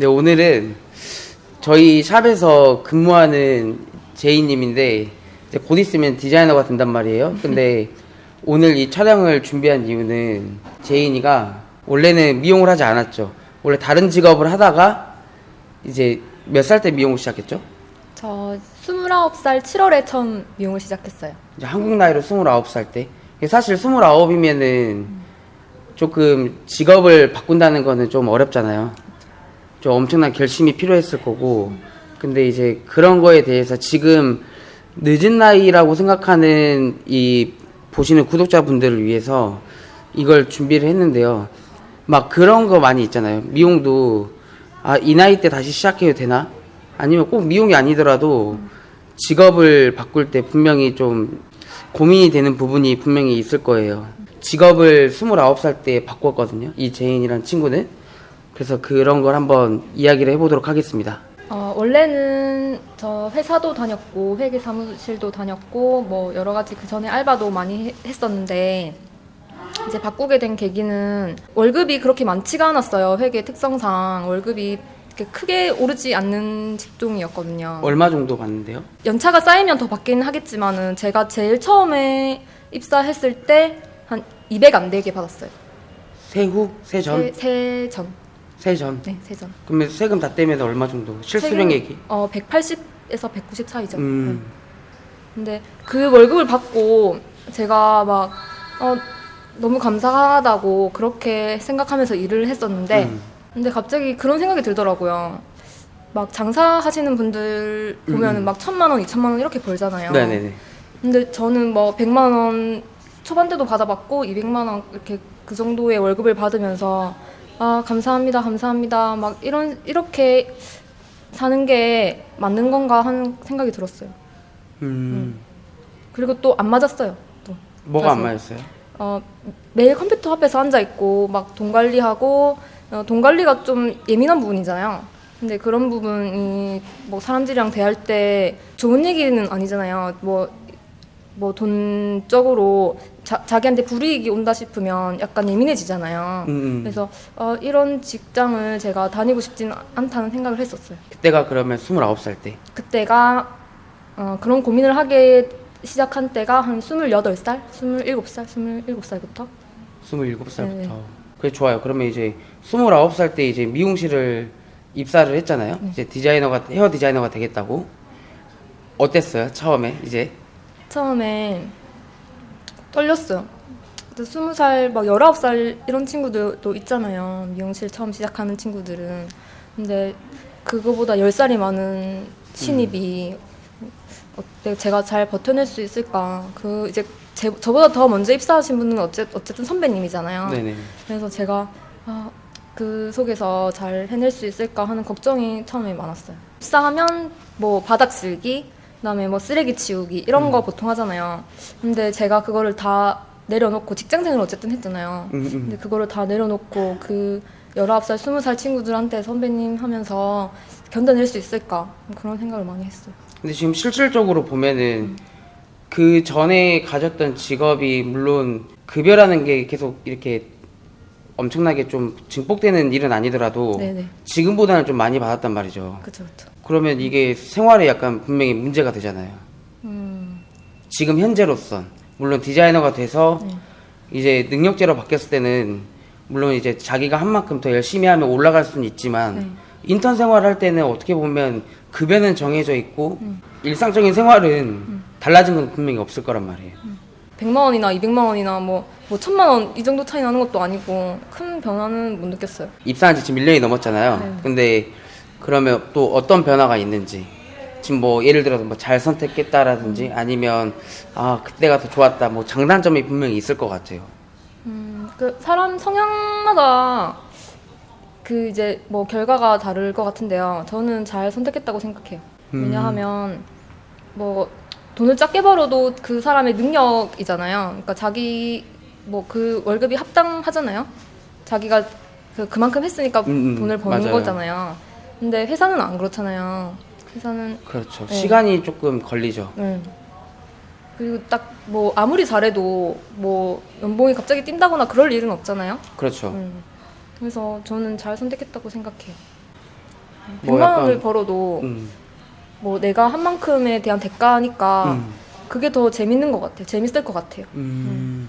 네, 오늘은 저희 샵에서 근무하는 제이님인데 이제 곧 있으면 디자이너가 된단 말이에요. 근데 오늘 이 촬영을 준비한 이유는 제인이가 원래는 미용을 하지 않았죠. 원래 다른 직업을 하다가 이제 몇 살 때 미용을 시작했죠? 저 29살 7월에 처음 미용을 시작했어요. 이제 한국 나이로 29살 때. 사실 29이면은 조금 직업을 바꾼다는 거는 좀 어렵잖아요. 좀 엄청난 결심이 필요했을 거고. 근데 이제 그런 거에 대해서 지금 늦은 나이라고 생각하는 이 보시는 구독자분들을 위해서 이걸 준비를 했는데요. 막 그런 거 많이 있잖아요. 미용도 아, 이 나이 때 다시 시작해도 되나? 아니면 꼭 미용이 아니더라도 직업을 바꿀 때 분명히 좀 고민이 되는 부분이 분명히 있을 거예요. 직업을 29살 때 바꿨거든요. 이 제인이란 친구는. 그래서 그런 걸 한번 이야기를 해보도록 하겠습니다. 어, 원래는 저 회사도 다녔고 회계 사무실도 다녔고 뭐 여러 가지 그 전에 알바도 많이 해- 했었는데 이제 바꾸게 된 계기는 월급이 그렇게 많지가 않았어요. 회계 특성상 월급이 이렇게 크게 오르지 않는 직종이었거든요. 얼마 정도 받는데요? 연차가 쌓이면 더 받기는 하겠지만은 제가 제일 처음에 입사했을 때 한 200 안 되게 받았어요. 세후? 세전? 세, 세전. 세전. 네, 세전. 그러면 세금 다 떼면 얼마 정도? 실수령 얘기. 어, 180에서 190 사이죠. 네. 음. 근데 그 월급을 받고 제가 막 어, 너무 감사하다고 그렇게 생각하면서 일을 했었는데 음. 근데 갑자기 그런 생각이 들더라고요. 막 장사하시는 분들 보면은 음. 막 천만 원, 이천만 원 이렇게 벌잖아요. 네네네. 근데 저는 뭐 100만 원 초반 때도 받아봤고 200만 원 이렇게 그 정도의 월급을 받으면서 아 감사합니다 감사합니다 막 이런 이렇게 사는 게 맞는 건가 하는 생각이 들었어요. 음. 그리고 또 안 맞았어요. 또 뭐가 안. 맞았어요? 어, 매일 컴퓨터 앞에서 앉아 있고 막 돈 관리하고 어, 돈 관리가 좀 예민한 부분이잖아요. 근데 그런 부분이 뭐 사람들이랑 대할 때 좋은 얘기는 아니잖아요. 뭐 뭐 돈적으로 자, 자기한테 불이익이 온다 싶으면 약간 예민해지잖아요. 음, 음. 그래서 어, 이런 직장을 제가 다니고 싶지는 않다는 생각을 했었어요. 그때가 그러면 29살 때. 그때가 어, 그런 고민을 하게 시작한 때가 한 28살, 27살, 27살부터 27살부터. 네. 그래 좋아요. 그러면 이제 29살 때 이제 미용실을 입사를 했잖아요. 네. 이제 디자이너가 헤어 디자이너가 되겠다고. 어땠어요? 처음에 이제 처음에 떨렸어요. 근데 20살, 막 19살 이런 친구들도 있잖아요. 미용실 처음 시작하는 친구들은. 근데 그거보다 10살이 많은 신입이 어때 제가 잘 버텨낼 수 있을까? 그 이제 제, 저보다 더 먼저 입사하신 분은 어째, 어쨌든 선배님이잖아요. 네네. 그래서 제가 아, 그 속에서 잘 해낼 수 있을까 하는 걱정이 처음에 많았어요. 입사하면 뭐 바닥 쓸기, 그다음에 뭐 쓰레기 치우기 이런 거 보통 하잖아요. 근데 제가 그거를 다 내려놓고 직장생활을 어쨌든 했잖아요. 음, 음. 근데 그거를 다 내려놓고 그 19살, 20살 친구들한테 선배님 하면서 견뎌낼 수 있을까? 그런 생각을 많이 했어요. 근데 지금 실질적으로 보면은 그 전에 가졌던 직업이 물론 급여라는 게 계속 이렇게 엄청나게 좀 증폭되는 일은 아니더라도 네네. 지금보다는 좀 많이 받았단 말이죠. 그쵸, 그쵸. 그러면 이게 생활에 약간 분명히 문제가 되잖아요. 음, 지금 현재로선 물론 디자이너가 돼서 네. 이제 능력제로 바뀌었을 때는 물론 이제 자기가 한 만큼 더 열심히 하면 올라갈 수는 있지만 네. 인턴 생활할 때는 어떻게 보면 급여는 정해져 있고 음. 일상적인 생활은 달라진 건 분명히 없을 거란 말이에요. 100만 원이나 200만 원이나 뭐, 뭐 1000만 원 이 정도 차이 나는 것도 아니고 큰 변화는 못 느꼈어요. 입사한 지 지금 1년이 넘었잖아요. 네. 근데 그러면 또 어떤 변화가 있는지 지금 뭐 예를 들어서 뭐 잘 선택했다라든지 아니면 아 그때가 더 좋았다 뭐 장단점이 분명히 있을 것 같아요. 음, 그 사람 성향마다 그 이제 뭐 결과가 다를 것 같은데요. 저는 잘 선택했다고 생각해요. 음. 왜냐하면 뭐 돈을 작게 벌어도 그 사람의 능력이잖아요. 그러니까 자기 뭐 그 월급이 합당하잖아요. 자기가 그 그만큼 했으니까 음, 음, 돈을 버는 맞아요. 거잖아요. 근데 회사는 안 그렇잖아요. 회사는 그렇죠. 네. 시간이 조금 걸리죠. 응. 그리고 딱 뭐 아무리 잘해도 뭐 연봉이 갑자기 뛴다거나 그럴 일은 없잖아요. 그렇죠. 음. 그래서 저는 잘 선택했다고 생각해요. 뭐 100만 원을 약간- 벌어도 음, 뭐 내가 한 만큼에 대한 대가니까 음, 그게 더 재밌는 것 같아요. 재밌을 것 같아요. 음.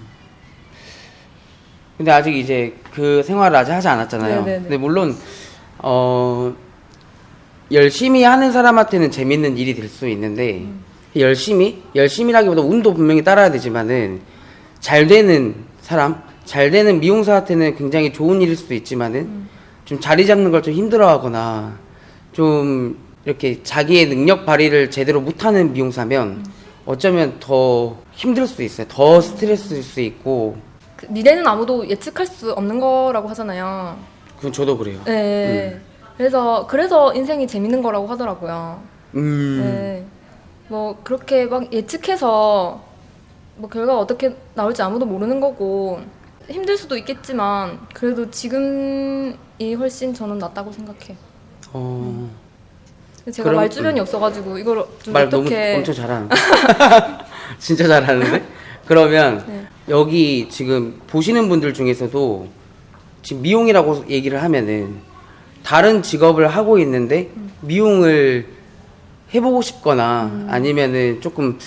근데 아직 이제 그 생활을 아직 하지 않았잖아요. 네네네. 근데 물론 어 열심히 하는 사람한테는 재밌는 일이 될 수 있는데 음. 열심히 열심히라기보다 운도 분명히 따라야 되지만은 잘 되는 사람, 잘 되는 미용사한테는 굉장히 좋은 일일 수도 있지만은 음. 좀 자리 잡는 걸 좀 힘들어하거나 좀 이렇게 자기의 능력 발휘를 제대로 못하는 미용사면 음. 어쩌면 더 힘들 수도 있어요. 더 스트레스일 수 있고 그 미래는 아무도 예측할 수 없는 거라고 하잖아요. 그건 저도 그래요. 네. 그래서 그래서 인생이 재밌는 거라고 하더라고요. 음, 네. 뭐 그렇게 막 예측해서 뭐 결과가 어떻게 나올지 아무도 모르는 거고 힘들 수도 있겠지만 그래도 지금이 훨씬 저는 낫다고 생각해요. 어, 근데 제가 그럼- 말 주변이 없어가지고 이걸 좀 말 너무 어떻게 엄청 잘하는. 진짜 잘하는데? 그러면 네. 여기 지금 보시는 분들 중에서도 지금 미용이라고 얘기를 하면은 다른 직업을 하고 있는데 미용을 해보고 싶거나 아니면은 조금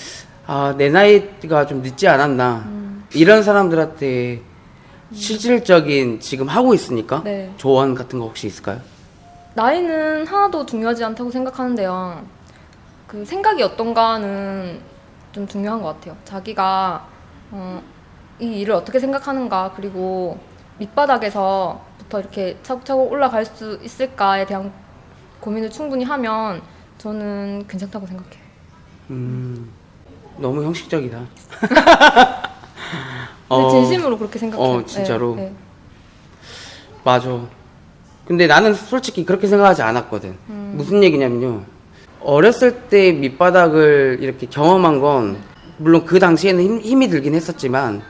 아, 내 나이가 좀 늦지 않았나 이런 사람들한테 실질적인 지금 하고 있으니까 네. 조언 같은 거 혹시 있을까요? 나이는 하나도 중요하지 않다고 생각하는데요. 그 생각이 어떤가는 좀 중요한 것 같아요. 자기가 어, 이 일을 어떻게 생각하는가 그리고 밑바닥에서부터 이렇게 차곡차곡 올라갈 수 있을까에 대한 고민을 충분히 하면 저는 괜찮다고 생각해요. 음, 너무 형식적이다. 근데 어, 진심으로 그렇게 생각해요. 어, 진짜로? 네, 네. 맞아. 근데 나는 솔직히 그렇게 생각하지 않았거든. 음. 무슨 얘기냐면요. 어렸을 때 밑바닥을 이렇게 경험한 건, 물론 그 당시에는 힘, 힘이 들긴 했었지만,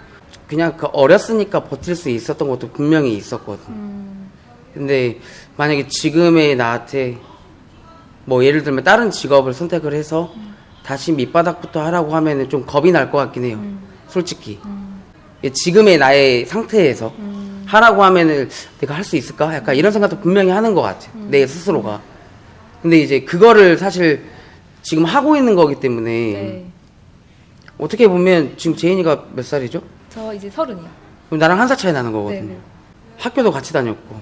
그냥 그 어렸으니까 버틸 수 있었던 것도 분명히 있었거든. 음, 근데 만약에 지금의 나한테, 뭐 예를 들면 다른 직업을 선택을 해서, 다시 밑바닥부터 하라고 하면은 좀 겁이 날 것 같긴 해요. 음. 솔직히. 지금의 나의 상태에서 음. 하라고 하면은 내가 할 수 있을까? 약간 이런 생각도 분명히 하는 것 같아. 음. 내 스스로가. 근데 이제 그거를 사실 지금 하고 있는 거기 때문에 네. 어떻게 보면 지금 제인이가 몇 살이죠? 저 이제 서른이요. 그럼 나랑 한 살 차이 나는 거거든요. 네, 네. 학교도 같이 다녔고,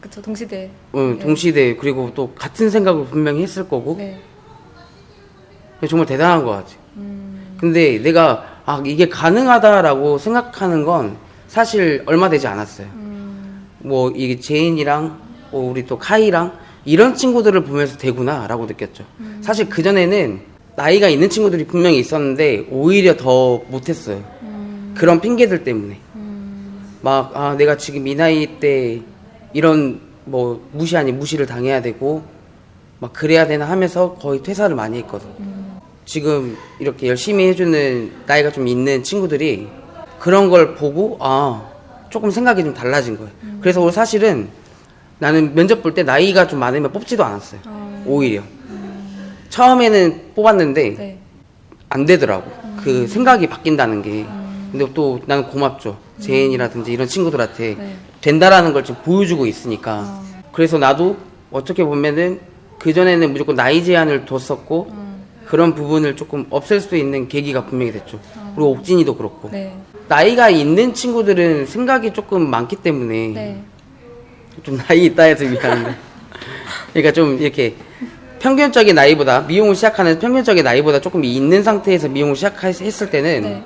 그쵸 동시대. 어, 네. 동시대 그리고 또 같은 생각을 분명히 했을 거고 네. 정말 대단한 것 같아. 음, 근데 내가 아 이게 가능하다라고 생각하는 건 사실 얼마 되지 않았어요. 음, 뭐 이게 제인이랑 뭐 우리 또 카이랑 이런 친구들을 보면서 되구나라고 느꼈죠. 사실 그 전에는 나이가 있는 친구들이 분명히 있었는데 오히려 더 못했어요. 음, 그런 핑계들 때문에 음, 막아 내가 지금 이 나이 때 이런 뭐 무시 아닌 무시를 당해야 되고 막 그래야 되나 하면서 거의 퇴사를 많이 했거든. 음. 지금 이렇게 열심히 해주는 나이가 좀 있는 친구들이 그런 걸 보고 아 조금 생각이 좀 달라진 거예요. 그래서 오늘 사실은 나는 면접 볼 때 나이가 좀 많으면 뽑지도 않았어요. 어, 오히려 처음에는 뽑았는데 네. 안 되더라고. 그 생각이 바뀐다는 게. 근데 또 나는 고맙죠. 제인이라든지 이런 친구들한테 네. 된다라는 걸 지금 보여주고 있으니까. 어. 그래서 나도 어떻게 보면은 그전에는 무조건 나이 제한을 뒀었고 음, 그런 부분을 조금 없앨 수 있는 계기가 분명히 됐죠. 그리고 옥진이도 그렇고. 네. 나이가 있는 친구들은 생각이 조금 많기 때문에 네. 좀 나이 있다 해서 미안한데. 그러니까 좀 이렇게 평균적인 나이보다 미용을 시작하는 평균적인 나이보다 조금 있는 상태에서 미용을 시작했을 때는 네.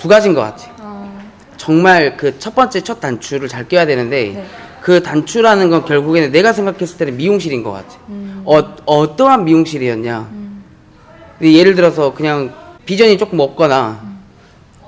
두 가지인 것 같아요. 어, 정말 그 첫 번째 첫 단추를 잘 껴야 되는데 네. 그 단추라는 건 결국에는 내가 생각했을 때는 미용실인 것 같아. 음, 어, 어떠한 미용실이었냐. 음, 근데 예를 들어서 그냥 비전이 조금 없거나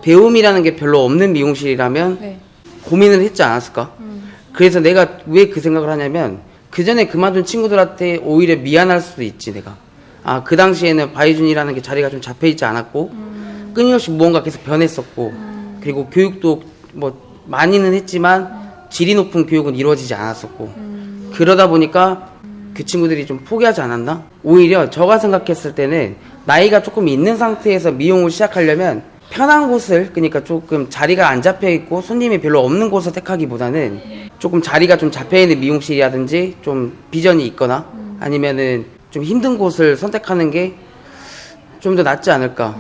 배움이라는 게 별로 없는 미용실이라면 네. 고민을 했지 않았을까? 음, 그래서 내가 왜 그 생각을 하냐면 그 전에 그만둔 친구들한테 오히려 미안할 수도 있지 내가. 아 그 당시에는 바이준이라는 게 자리가 좀 잡혀 있지 않았고 음, 끊임없이 무언가 계속 변했었고 그리고 교육도 뭐 많이는 했지만 질이 높은 교육은 이루어지지 않았었고 음, 그러다 보니까 그 친구들이 좀 포기하지 않았나? 오히려 저가 생각했을 때는 나이가 조금 있는 상태에서 미용을 시작하려면 편한 곳을 그러니까 조금 자리가 안 잡혀 있고 손님이 별로 없는 곳을 택하기보다는 조금 자리가 좀 잡혀 있는 미용실이라든지 좀 비전이 있거나 아니면은 좀 힘든 곳을 선택하는 게 좀 더 낫지 않을까.